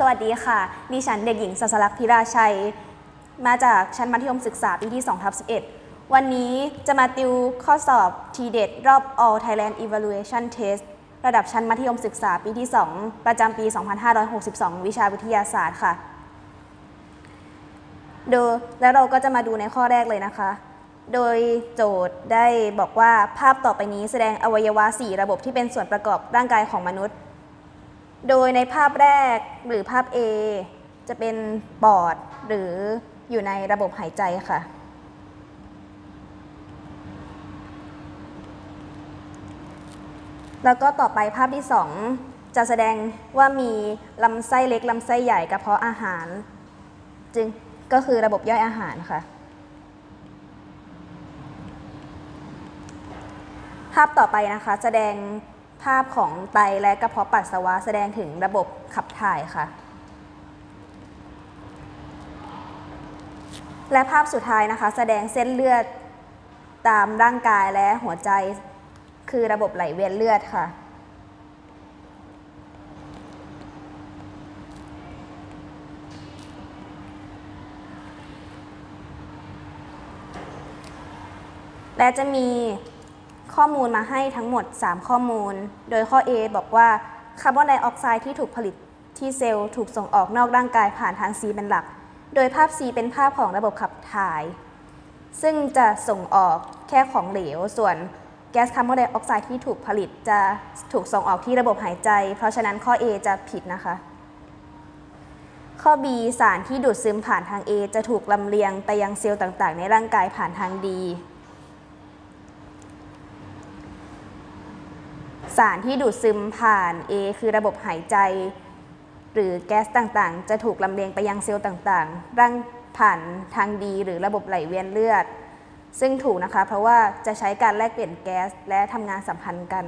สวัสดีค่ะ ดิฉันเด็กหญิงสัสลักษณ์พิราชัย มาจากชั้นมัธยมศึกษาปีที่2ทับ11 วันนี้จะมาติวข้อสอบทีเด็ดรอบ All Thailand Evaluation Test ระดับชั้นมัธยมศึกษาปีที่ 2 ประจำปี 2562 วิชาวิทยาศาสตร์ค่ะ โดยแล้วเราก็จะมาดูในข้อแรกเลยนะคะ โดยโจทย์ได้บอกว่าภาพต่อไปนี้แสดงอวัยวะ 4 ระบบที่เป็นส่วนประกอบร่างกายของมนุษย์ โดยในภาพแรกหรือภาพ A จะเป็นปอดหรืออยู่ในระบบหายใจค่ะ แล้วก็ต่อไปภาพที่ 2 จะแสดงว่ามีลำไส้เล็กลำไส้ใหญ่กระเพาะอาหาร จึงก็คือระบบย่อยอาหารค่ะ ภาพต่อไปนะคะแสดง ภาพของไตและกระเพาะปัสสาวะแสดงถึงระบบขับถ่ายค่ะ และภาพสุดท้ายนะคะ แสดงเส้นเลือดตามร่างกายและหัวใจคือระบบไหลเวียนเลือดค่ะ และจะมี ข้อมูลมาให้ทั้งหมด 3 ข้อมูล โดยข้อ A บอกว่าคาร์บอนไดออกไซด์ที่ถูกผลิตที่เซลล์ถูกส่งออกนอกร่างกายผ่านทาง C เป็นหลัก โดยภาพ C เป็นภาพของระบบขับถ่าย ซึ่งจะส่งออกแค่ของเหลว ส่วนแก๊สคาร์บอนไดออกไซด์ที่ถูกผลิตจะถูกส่งออกที่ระบบหายใจ เพราะฉะนั้นข้อ A จะผิดนะคะ ข้อ B สารที่ดูดซึมผ่านทาง A จะถูกลำเลียงไปยังเซลล์ต่างๆ ในร่างกายผ่านทาง D สารที่ดูดซึมผ่าน A คือระบบหายใจ หรือแก๊สต่างๆ จะถูกลำเลียงไปยังเซลล์ต่างๆ ร่างผ่านทางดีหรือระบบไหลเวียนเลือด ซึ่งถูกนะคะ เพราะว่าจะใช้การแลกเปลี่ยนแก๊สและทำงานสัมพันธ์กัน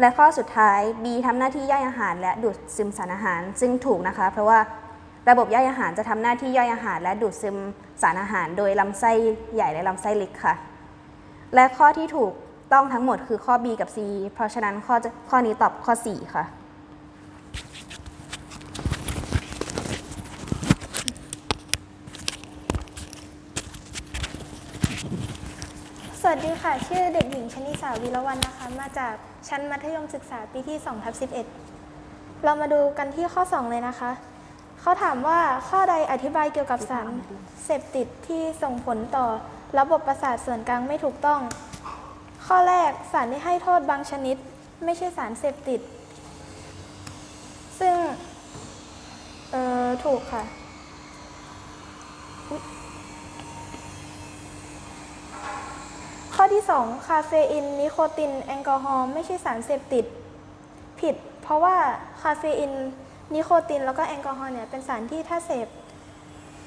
และข้อสุดท้าย B ทำหน้าที่ย่อยอาหารและดูดซึมสารอาหาร ซึ่งถูกนะคะ เพราะว่าระบบย่อยอาหารจะทำหน้าที่ย่อยอาหาร และดูดซึมสารอาหาร โดยลำไส้ใหญ่และลำไส้เล็กค่ะ และข้อที่ถูก ต้องทั้งหมดคือข้อ B กับ C เพราะฉะนั้นข้อข้อนี้ตอบข้อ 4 ค่ะ สวัสดีค่ะ ชื่อเด็กหญิงชนิสาวีรวันนะคะ มาจากชั้นมัธยมศึกษาปีที่2ทับ11 เรามาดูกันที่ข้อ 2 เลยนะคะ เขาถามว่าข้อใดอธิบายเกี่ยวกับสารเสพติดที่ส่งผลต่อระบบประสาทส่วนกลางไม่ถูกต้อง ข้อแรกสารที่ให้โทษบางชนิด ไม่ใช่สารเสพติด ซึ่งเออถูกค่ะ ข้อที่ 2 คาเฟอีน นิโคติน แอลกอฮอล์ไม่ใช่สารเสพติด ผิด เพราะว่าคาเฟอีน นิโคติน แล้วก็แอลกอฮอล์เนี่ยเป็นสารที่ถ้าเสพ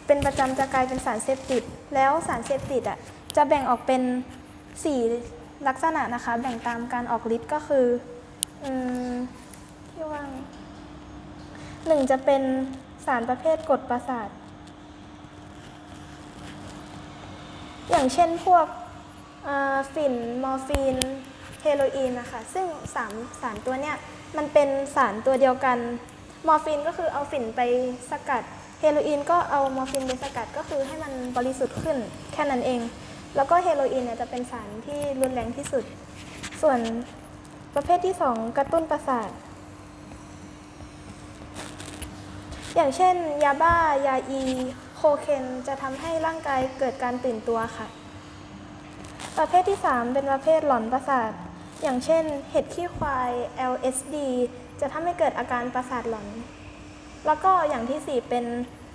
เป็นประจำจะกลายเป็นสารเสพติด แล้วสารเสพติดอะจะแบ่งออกเป็น4 ลักษณะนะคะแบ่งตามการออกฤทธิ์ก็คืออที่ว่างหนึ่งจะเป็นสารประเภทกดประสาท อย่างเช่นพวกฝิ่น มอร์ฟีน เฮโรอีนนะคะ ซึ่งสามสารตัวเนี้ยมันเป็นสารตัวเดียวกัน มอร์ฟีนก็คือเอาฝิ่นไปสกัด เฮโรอีนก็เอามอร์ฟีนไปสกัดก็คือให้มันบริสุทธิ์ขึ้นแค่นั้นเอง แล้วก็เฮโรอีนเนี่ยจะเป็นสารที่รุนแรงที่สุด ส่วนประเภทที่ 2 กระตุ้นประสาท อย่างเช่น ยาบ้า ยาอี โคเคนจะทำให้ร่างกายเกิดการตื่นตัวค่ะ ประเภทที่ 3 เป็นประเภทหลอนประสาท อย่างเช่น เห็ดขี้ควาย LSD จะทำให้เกิดอาการประสาทหลอน แล้วก็อย่างที่ 4 เป็น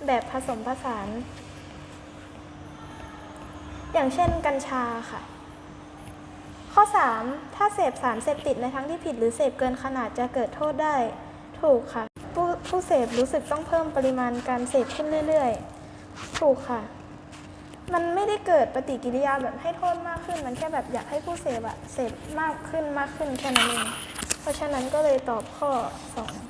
แบบผสมผสาน อย่างเช่นกัญชาค่ะ ข้อ 3 ถ้าเสพสารเสพติดในทางที่ผิดหรือเสพเกินขนาดจะเกิดโทษได้ ถูกค่ะ ผู้ผู้เสพรู้สึกต้องเพิ่มปริมาณการเสพขึ้นเรื่อยๆ ถูกค่ะ มันไม่ได้เกิดปฏิกิริยาแบบให้โทษมากขึ้น มันแค่แบบอยากให้ผู้เสพอะเสพมากขึ้นมากขึ้นแค่นั้นเอง เพราะฉะนั้นก็เลยตอบข้อ 2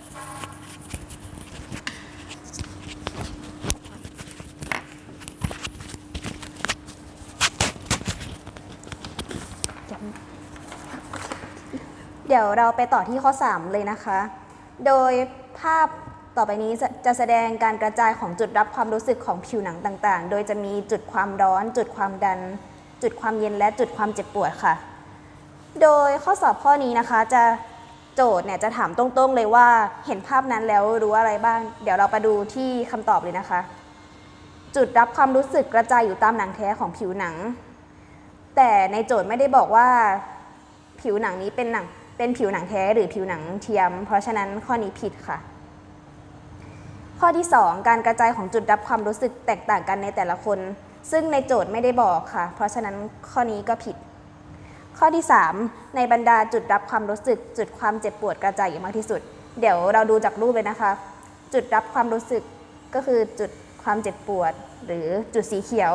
เดี๋ยวเราไปต่อที่ข้อ 3 เลยนะคะ โดยภาพต่อไปนี้จะแสดงการกระจายของจุดรับความรู้สึกของผิวหนังต่างๆ โดยจะมีจุดความร้อน จุดความดัน จุดความเย็นและจุดความเจ็บปวดค่ะ โดยข้อสอบข้อนี้นะคะจะโจทย์เนี่ยจะถามตรงๆเลยว่าเห็นภาพนั้นแล้วรู้อะไรบ้าง เดี๋ยวเราไปดูที่คำตอบเลยนะคะ จุดรับความรู้สึกกระจายอยู่ตามหนังแท้ของผิวหนัง แต่ในโจทย์ไม่ได้บอกว่าผิวหนังนี้เป็นหนัง เป็นผิวหนังแท้หรือผิวหนังเทียม เพราะฉะนั้นข้อนี้ผิดค่ะ ข้อที่ 2 การกระจายของจุดรับความรู้สึกแตกต่างกันในแต่ละคน ซึ่งในโจทย์ไม่ได้บอกค่ะ เพราะฉะนั้นข้อนี้ก็ผิด ข้อที่ 3 ในบรรดาจุดรับความรู้สึก จุดความเจ็บปวดกระจายอยู่มากที่สุด เดี๋ยวเราดูจากรูปเลยนะคะ จุดรับความรู้สึกก็คือจุดความเจ็บปวด หรือจุดสีเขียว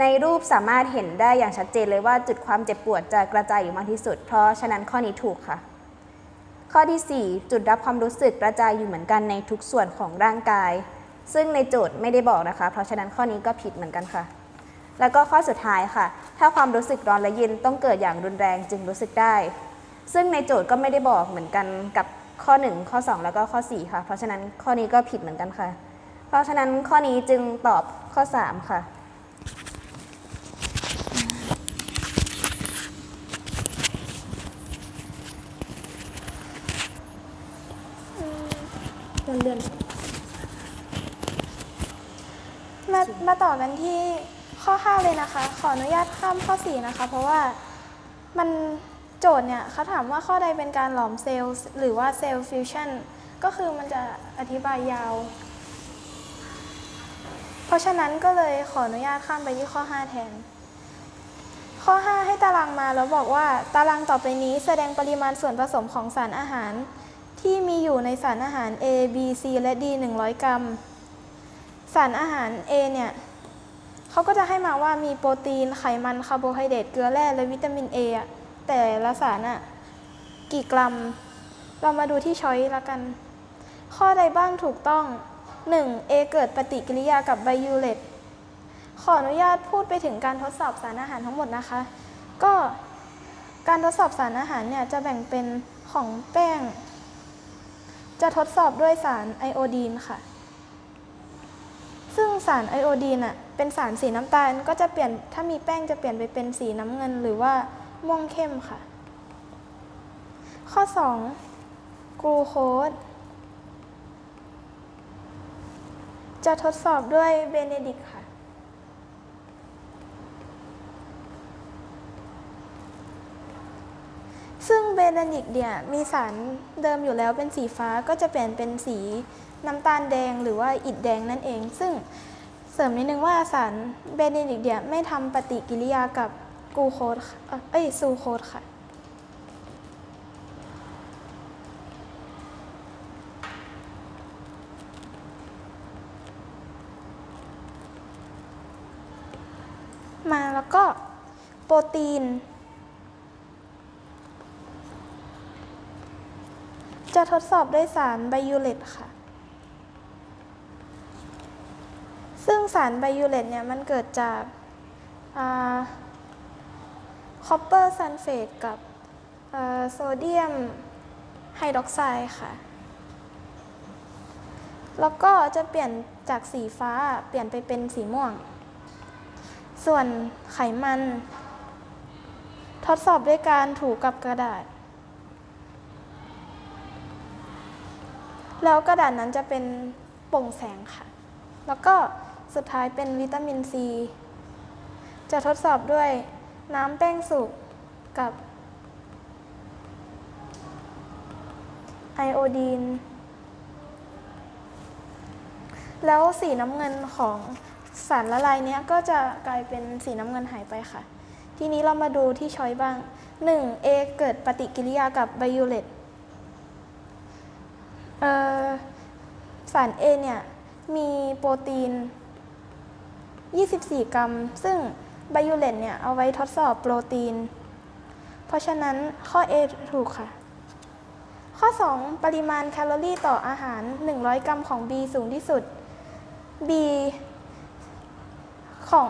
ในรูปสามารถเห็นได้อย่างชัดเจนเลยว่าจุดความเจ็บปวดจะกระจายอยู่มากที่สุด เพราะฉะนั้นข้อนี้ถูกค่ะ ข้อทีสี่ 4 จุดรับความรู้สึกกระจายอยู่เหมือนกันในทุกส่วนของร่างกาย ซึ่งในโจทย์ไม่ได้บอกนะคะ เพราะฉะนั้นข้อนี้ก็ผิดเหมือนกันค่ะ แล้วก็ข้อสุดท้ายค่ะ ถ้าความรู้สึกร้อนและเย็นต้องเกิดอย่างรุนแรงจึงรู้สึกได้ ซึ่งในโจทย์ก็ไม่ได้บอกเหมือนกันกับข้อ 1 ข้อ 2 แล้วก็ข้อ 4 ค่ะ เพราะฉะนั้นข้อนี้ก็ผิดเหมือนกันค่ะ เพราะฉะนั้นข้อนี้จึงตอบข้อ 3 ค่ะ เลื่อนเลื่อนมามาต่อกันที่ข้อ 5 เลยนะคะ ขออนุญาตข้ามข้อ 4 นะคะ เพราะว่ามันโจทย์เนี่ยเขาถามว่าข้อใดเป็นการหลอมเซลล์หรือว่าเซลล์ฟิวชั่นก็คือมันจะอธิบายยาว เพราะฉะนั้นก็เลยขออนุญาตข้ามไปที่ข้อ 5 แทน ข้อ 5 ให้ตารางมาแล้วบอกว่าตารางต่อไปนี้แสดงปริมาณส่วนผสมของสารอาหาร ที่มีอยู่ในสารอาหาร A B C และ D 100 กรัม สารอาหาร A เนี่ยเขาก็จะให้มาว่ามีโปรตีน ไขมัน คาร์โบไฮเดรต เกลือแร่ และวิตามิน A อะแต่ละสารอะกี่กรัม เรามาดูที่ช้อยละกัน ข้อใดบ้างถูกต้อง 1. A เกิดปฏิกิริยากับไบยูเลตขออนุญาตพูดไปถึงการทดสอบสารอาหารทั้งหมดนะคะ ก็การทดสอบสารอาหารเนี่ยจะแบ่งเป็นของแป้ง จะทดสอบด้วยสารไอโอดีนค่ะ ซึ่งสารไอโอดีนอะเป็นสารสีน้ำตาลก็จะเปลี่ยนถ้ามีแป้งจะเปลี่ยนไปเป็นสีน้ำเงิน หรือว่าม่วงเข้มค่ะ ข้อ 2. กลูโคสจะทดสอบด้วยเบเนดิกค่ะ เบเนดิกเนี่ยมีสารเดิมอยู่แล้วเป็นสีฟ้าก็จะเปลี่ยนเป็นสีน้ำตาลแดงหรือว่าอิฐแดงนั่นเอง ซึ่งเสริมนิดนึงว่าสารเบเนดิกเนี่ยไม่ทำปฏิกิริยากับกูโคสค่ะเอ้ยซูโคสค่ะ มาแล้วก็โปรตีน จะ ทดสอบด้วยสารไบยูเลตค่ะ ซึ่งสารไบยูเลตเนี่ยมันเกิดจากคอปเปอร์ซัลเฟตกับโซเดียมไฮดรอกไซด์ค่ะ แล้วก็จะเปลี่ยนจากสีฟ้าเปลี่ยนไปเป็นสีม่วง ส่วนไขมัน ทดสอบด้วยการถูกับกระดาษ แล้วกระดาษนั้นจะเป็นโปร่งแสงค่ะ แล้วก็สุดท้ายเป็นวิตามินซี จะทดสอบด้วยน้ำแป้งสุกกับไอโอดีน แล้วสีน้ำเงินของสารละลายเนี้ยก็จะกลายเป็นสีน้ำเงินหายไปค่ะ ทีนี้เรามาดูที่ช้อยบ้าง 1. A เกิดปฏิกิริยากับไบยูเลต สาร A เนี่ย มีโปรตีน 24 กรัม ซึ่งไบยูเลตเนี่ย เอาไว้ทดสอบโปรตีน เพราะฉะนั้นข้อ A ถูกค่ะ ข้อ 2 ปริมาณแคลอรี่ต่ออาหาร 100 กรัมของ B สูงที่สุด B ของ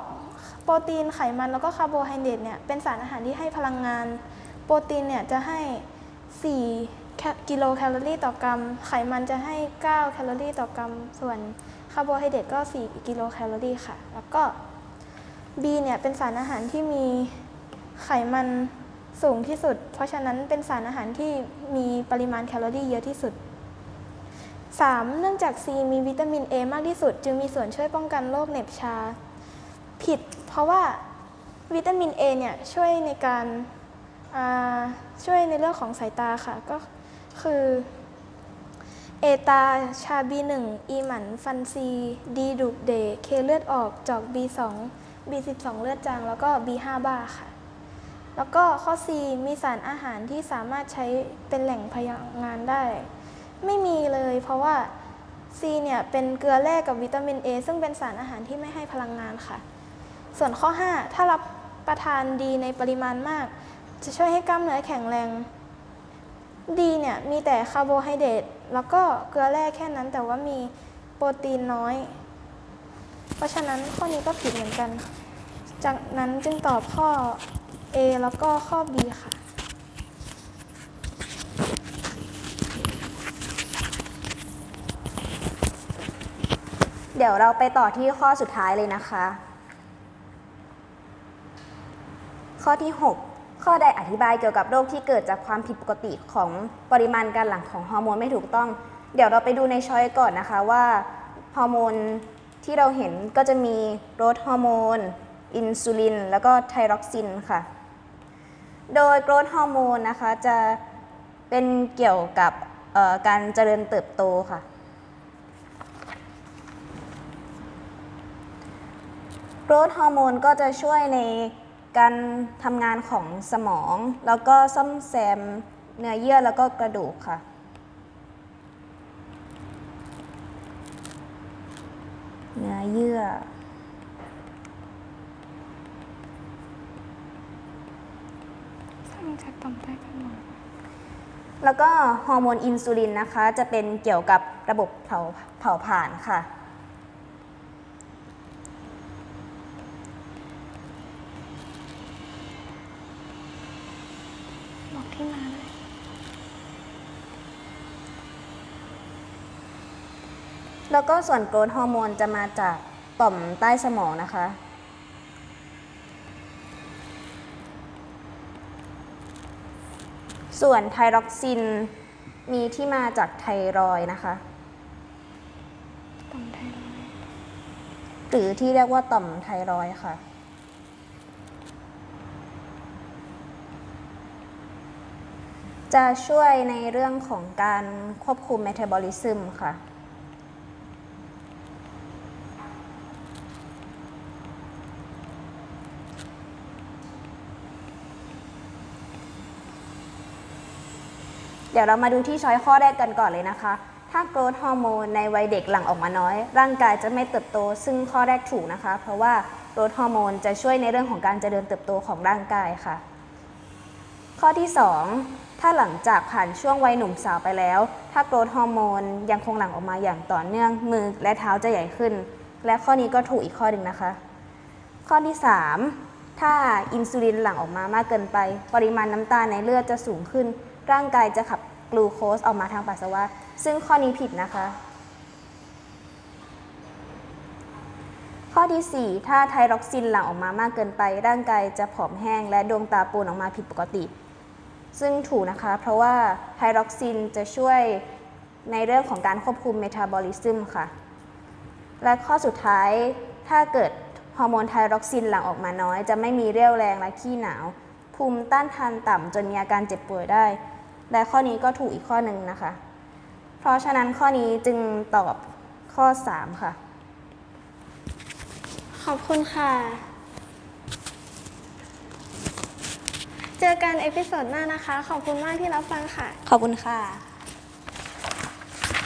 โปรตีนไขมันแล้วก็คาร์โบไฮเดรตเนี่ย เป็นสารอาหารที่ให้พลังงาน โปรตีนเนี่ย จะให้ 4 กิโลแคลอรี่ต่อกรัม ไขมันจะให้ 9 แคลอรี่ต่อกรัม ส่วนคาร์โบไฮเดรตก็ 4 กิโลแคลอรี่ค่ะ แล้วก็ B เนี่ยเป็นสารอาหารที่มีไขมันสูงที่สุด เพราะฉะนั้นเป็นสารอาหารที่มีปริมาณแคลอรี่เยอะที่สุด 3. เนื่องจาก C มีวิตามิน A มากที่สุด จึงมีส่วนช่วยป้องกันโรคเหน็บชา ผิด เพราะว่าวิตามิน A เนี่ยช่วยในการช่วยในเรื่องของสายตาค่ะ ก็ คือเอตาชา B1 อีหมันฟันซีดีดูดเดเคเลือดออกจอก B2 B12 เลือดจาง แล้วก็ B5 บ้าค่ะ แล้วก็ข้อ C มีสารอาหารที่สามารถใช้เป็นแหล่งพลังงานได้ ไม่มีเลยเพราะว่า C เนี่ยเป็นเกลือแร่กับวิตามิน A ซึ่งเป็นสารอาหารที่ไม่ให้พลังงานค่ะ ส่วนข้อ 5 ถ้ารับประทานดีในปริมาณมาก จะช่วยให้กล้ามเนื้อแข็งแรง ดีเนี่ยมีแต่คาร์โบไฮเดรตแล้วก็เกลือแร่แค่นั้นแต่ว่ามีโปรตีนน้อย เพราะฉะนั้นข้อนี้ก็ผิดเหมือนกัน จากนั้นจึงตอบข้อ A แล้วก็ข้อ B ค่ะ เดี๋ยวเราไปต่อที่ข้อสุดท้ายเลยนะคะ ข้อที่ 6 ข้อใดอธิบายเกี่ยวกับโรคที่เกิดจากความผิดปกติของปริมาณการหลั่งของฮอร์โมนไม่ถูกต้อง เดี๋ยวเราไปดูในช้อยก่อนนะคะว่าฮอร์โมนที่เราเห็นก็จะมีโรสฮอร์โมน อินซูลิน แล้วก็ไทรอกซินค่ะ โดยโกรทฮอร์โมนนะคะจะเป็นเกี่ยวกับการเจริญเติบโตค่ะ โกรทฮอร์โมนก็จะช่วยใน การทำงานของสมอง แล้วก็ซ่อมแซมเนื้อเยื่อแล้วก็กระดูกค่ะ เนื้อเยื่อ สร้างจากต่อมใต้กระหม่อมแล้วก็ฮอร์โมนอินซูลินนะคะ จะเป็นเกี่ยวกับระบบเผาเผาผลาญค่ะ บอกที่มาเลย แล้วก็ส่วนโกรทฮอร์โมนจะมาจากต่อมใต้สมองนะคะ ส่วนไทรอกซินมีที่มาจากไทรอยนะคะต่อมไทรอยหรือที่เรียกว่าต่อมไทรอยค่ะ จะช่วยในเรื่องของการควบคุมเมตาบอลิซึมค่ะ เดี๋ยวเรามาดูที่ช้อยข้อแรกกันก่อนเลยนะคะ ถ้าโกรทฮอร์โมนในวัยเด็กหลั่งออกมาน้อย ร่างกายจะไม่เติบโต ซึ่งข้อแรกถูกนะคะ เพราะว่าโกรทฮอร์โมนจะช่วยในเรื่องของการเจริญเติบโตของร่างกายค่ะ ข้อที่ 2 ถ้าหลังจากผ่านช่วงวัยหนุ่มสาวไปแล้ว ถ้าโกรทฮอร์โมนยังคงหลั่งออกมาอย่างต่อเนื่อง มือและเท้าจะใหญ่ขึ้น และข้อนี้ก็ถูกอีกข้อหนึ่งนะคะ ข้อที่ 3ถ้าอินซูลินหลั่งออกมามากเกินไป ปริมาณน้ำตาลในเลือดจะสูงขึ้น ร่างกายจะขับกลูโคสออกมาทางปัสสาวะ ซึ่งข้อนี้ผิดนะคะ ข้อทีสี่ 4 ถ้าไทรอกซินหลั่งออกมามากเกินไป ร่างกายจะผอมแห้ง และดวงตาปูนออกมาผิดปกติ ซึ่งถูกนะคะ เพราะว่าไทรอกซินจะช่วยในเรื่องของการควบคุมเมตาบอลิซึมค่ะ และข้อสุดท้ายถ้าเกิดฮอร์โมนไทรอกซินหลั่งออกมาน้อย จะไม่มีเรี่ยวแรงและขี้หนาว ภูมิต้านทานต่ำจนมีอาการเจ็บป่วยได้ และข้อนี้ก็ถูกอีกข้อหนึ่งนะคะ เพราะฉะนั้นข้อนี้จึงตอบข้อ 3 ค่ะ ขอบคุณค่ะ เจอกันเอพิโซดหน้านะคะ ขอบคุณมากที่รับฟังค่ะ ขอบคุณค่ะ